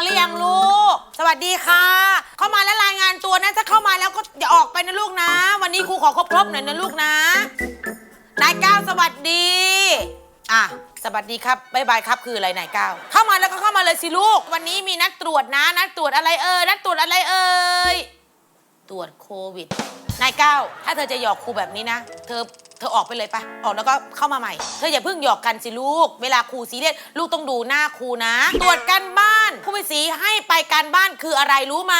กันหรือยังลูก สวัสดีค่ะ เข้ามาแล้วรายงานตัวนะถ้าเข้ามาแล้วก็อย่าออกไปนะลูกนะ วันนี้ครูขอครบๆหน่อยนะลูกนะ นายก้าวสวัสดี อะ สวัสดีครับบายบายครับคืออะไรนายก้าวเข้ามาแล้วก็เข้ามาเลยสิลูก วันนี้มีนัดตรวจนะ นัดตรวจอะไรเอ่ยนัดตรวจอะไรเอ่ย ตรวจโควิด นายก้าวถ้าเธอจะหยอกครูแบบนี้นะ เธอ เธอออกไปเลยปะออกแล้วก็เข้ามาใหม่ เธออย่าเพิ่งหยอกกันสิลูก เวลาครูซีเรียสลูกต้องดูหน้าครูนะ ตรวจการบ้าน ครูไปสีให้ไปการบ้านคืออะไรรู้ไหม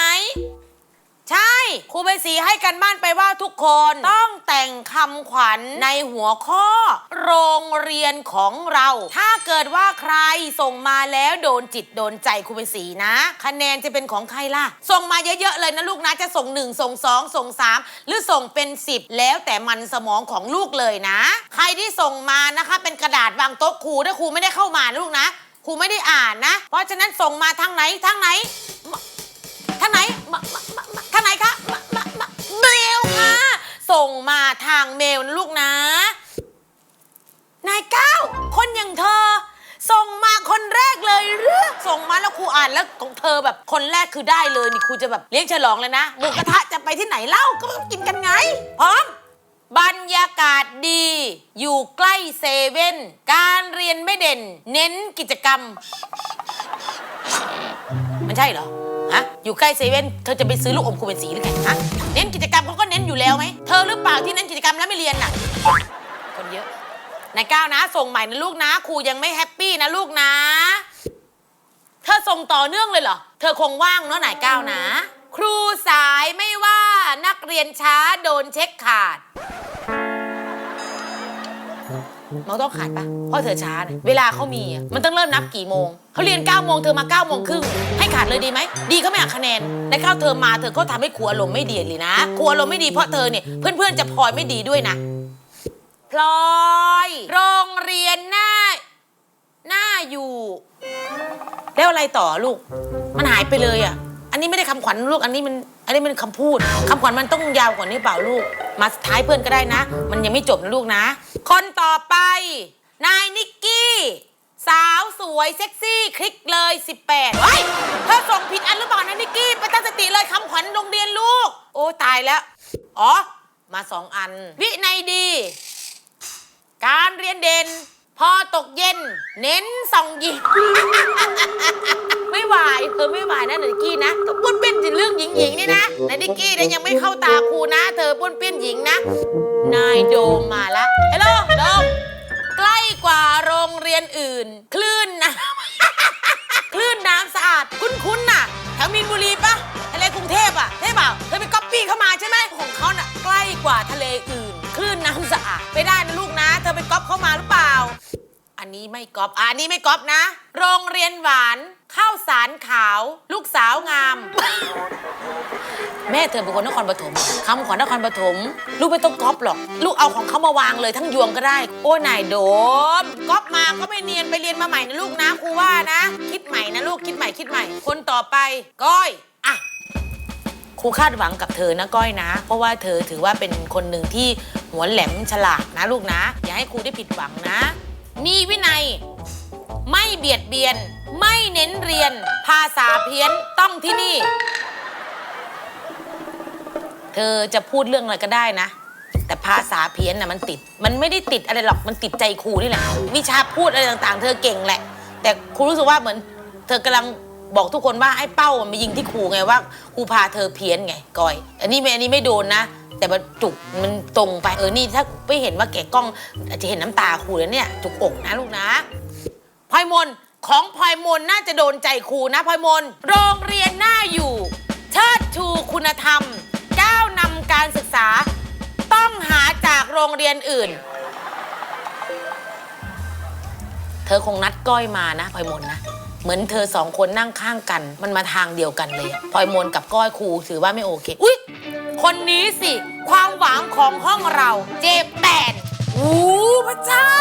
ใช่ครูใบศรีให้กันบ้านไปว่าทุกคนต้องแต่งคำขวัญในหัวข้อ โรงเรียนของเรา ถ้าเกิดว่าใครส่งมาแล้วโดนจิตโดนใจครูใบศรีนะ คะแนนจะเป็นของใครล่ะ ส่งมาเยอะๆเลยนะลูกนะจะส่ง1ส่ง2ส่ง3หรือส่งเป็น10แล้วแต่มันสมองของลูกเลยนะ ใครที่ส่งมานะคะ เป็นกระดาษวางโต๊ะครูถ้าครูไม่ได้เข้ามานะลูกนะ ครูไม่ได้อ่านนะ เพราะฉะนั้นส่งมาทางไหนทางไหนทางไหนมามามามาทางไหนคะมามามาเมลค่ะส่งมาทางเมลนะลูกนะนายก้าวคนอย่างเธอ ส่งมาคนแรกเลยหรือส่งมาแล้วครูอ่านแล้วของเธอแบบคนแรกคือได้เลยนี่ครูจะแบบเลี้ยงฉลองเลยนะหมูกระทะจะไปที่ไหนเล่าก็กินกันไงพร้อม บรรยากาศดี อยู่ใกล้เซเว่น การเรียนไม่เด่น เน้นกิจกรรม มันใช่เหรอ ฮะ อยู่ใกล้เซเว่น เธอจะไปซื้อลูกอมคูเป็นสีหรือไงฮะ เน้นกิจกรรมเขาก็เน้นอยู่แล้วไหม เธอหรือเปล่าที่เน้นกิจกรรมแล้วไม่เรียนน่ะ คนเยอะ นายก้าวนะ ส่งใหม่นะลูกนะ ครูยังไม่แฮปปี้นะลูกนะ เธอส่งต่อเนื่องเลยเหรอ เธอคงว่างเนาะนายก้าวนะ ครูสายไม่ว่า นักเรียนช้าโดนเช็คขาดมันต้องขาดปะเพราะเธอช้าเนี่ยเวลาเขามีอะมันต้องเริ่มนับกี่โมง เขาเรียน9ก้าโมงเธอมา9ก้าโมงครึ่งให้ขาดเลยดีไหม ดีเขาไม่หักคะแนนในข้าวเธอมาเธอก็ทำให้ครูอารมณ์ไม่ดีเลยนะครูอารมณ์ไม่ดีเพราะเธอเนี่ยเพื่อนๆจะพลอยไม่ดีด้วยนะ พลอย โรงเรียนหน้า หน้าอยู่ แล้วอะไรต่อลูก มันหายไปเลยอะอั นนี้ไม่ได้คำขวัญลูก อันนี้มัน อันนี้มันคำพูดคำขวัญมันต้องยาวกว่านี้เปล่าลูก มาสุดท้ายเพื่อนก็ได้นะ มันยังไม่จบนะลูกนะ คนต่อไป นายนิกกี้ สาวสวยเซ็กซี่ คลิกเลย 18เฮ้ย เธอส่งผิดอันหรือเปล่านะนิกกี้ไปตั้งสติเลยคำขวัญโรงเรียนลูก โอ้ตายแล้ว อ๋อ มาสองอัน วินัยดี การเรียนเด่น พอตกเย็น เน้นส่องหยิง ไม่ไหวเธอไม่ไหวนะนิกกี้นะก็ป้วนเปี้ยนเรื่องหญิงหญิงๆนี่นะนายนิกกี้เนี่ยยังไม่เข้าตาครูนะ เธอป้วนเปี้ยนหญิงนะ นายโดมมาละฮัลโหลโดมใกล้กว่าโรงเรียนอื่น คลื่นนะคลื่นน้ำสะอาดคุ้นๆน่ะแถวมีนบุรีปะทะเลกรุงเทพอะใช่เปล่าเธอไปก๊อปปี้เข้ามาใช่ไหมของเขาน่ะใกล้กว่าทะเลอื่น คลื่นน้ำสะอาดไปได้นะลูกนะ เธอไปก๊อปเข้ามาหรือเปล่า นี้ไม่ก๊อปอะอันนี้ไม่ก๊อปนะ โรงเรียนหวานข้าวสารขาว ลูกสาวงาม แม่เธอเป็นคนนครปฐมคำขวัญนครปฐมลูกไม่ต้องก๊อปหรอก ลูกเอาของเขามาวางเลยทั้งยวงก็ได้ โอ้นายโดมก๊อปมาก็ไม่เนียนไปเรียนมาใหม่นะลูกนะครูว่านะ คิดใหม่นะลูกคิดใหม่คิดใหม่ คนต่อไปก้อยอะ ครูคาดหวังกับเธอนะก้อยนะ เพราะว่าเธอถือว่าเป็นคนหนึ่งที่หัวแหลมฉลาดนะลูกนะ อย่าให้ครูได้ผิดหวังนะ มีวินัย ไม่เบียดเบียน ไม่เน้นเรียน ภาษาเพี้ยนต้องที่นี่ เธอจะพูดเรื่องอะไรก็ได้นะ แต่ภาษาเพี้ยนน่ะมันติด มันไม่ได้ติดอะไรหรอกมันติดใจครูนี่แหละวิชาพูดอะไรต่างๆ เธอเก่งแหละ แต่ครูรู้สึกว่าเหมือน เธอกำลังบอกทุกคนว่าให้เป้ามันมายิงที่ครูไงว่าครูพาเธอเพี้ยนไงก้อย อันนี้ไม่อันนี้ไม่โดนนะ แต่มันจุกมันตรงไปเออนี่ถ้าไม่เห็นว่าแกะกล้องอาจจะเห็นน้ำตาครูแล้วเนี่ย จุกอกนะลูกนะพลอยมนของพลอยมนน่าจะโดนใจครูนะพลอยมนโรงเรียนหน่าอยู่ เชิดชูคุณธรรมก้าวนำการศึกษา ต้องหาจากโรงเรียนอื่น เธอคงนัดก้อยมานะพลอยมนนะเหมือนเธอสองคนนั่งข้างกัน มันมาทางเดียวกันเลยอะพลอยมนกับก้อยครูถือว่าไม่โอเค อุ๊ย คนนี้สิ ความหวังของห้องเราเจแปนโอ้พระเจ้า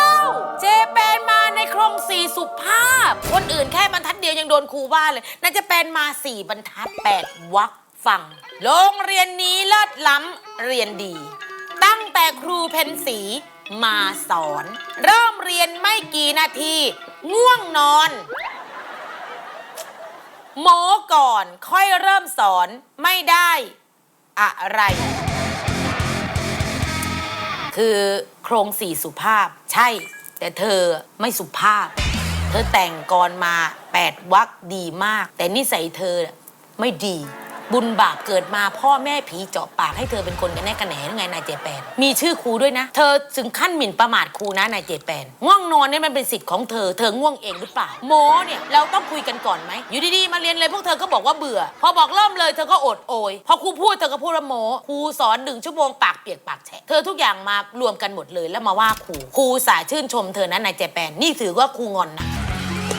เจแปนมาในโครงสี่สุภาพ คนอื่นแค่บรรทัดเดียวยังโดนครูว่าเลยน่าจะเป็นมาสี่บรรทัดแปดวักฟัง โรงเรียนนี้เลิศล้ำเรียนดี ตั้งแต่ครูเพนสีมาสอน เริ่มเรียนไม่กี่นาที ง่วงนอนโมก่อนค่อยเริ่มสอนไม่ได้ อะไร คือโครงสี่สุภาพ ใช่ แต่เธอไม่สุภาพ เธอแต่งกรมาแปดวักดีมาก แต่นิสัยเธอน่ะไม่ดี บุญบาปเกิดมาพ่อแม่ผีเจาะปากให้เธอเป็นคนกันแน่กันแหนยังไงนายเจแปนมีชื่อครูด้วยนะ เธอถึงขั้นหมิ่นประมาทครูนะนายเจแปนง่วงนอนเนี่ยมันเป็นสิทธิ์ของเธอเธอง่วงเองหรือเปล่าโมเนี่ยเราต้องคุยกันก่อนไหมอยู่ดีๆมาเรียนเลยพวกเธอก็บอกว่าเบื่อ พอบอกเริ่มเลยเธอก็อดโอยพอครูพูดเธอก็พูดว่าโมครูสอนหนึ่งชั่วโมงปากเปียกปากแฉะเธอทุกอย่างมารวมกันหมดเลยแล้วมาว่าครูครูสายชื่นชมเธอนะนายเจแปนนี่ถือว่าครูงอนนะ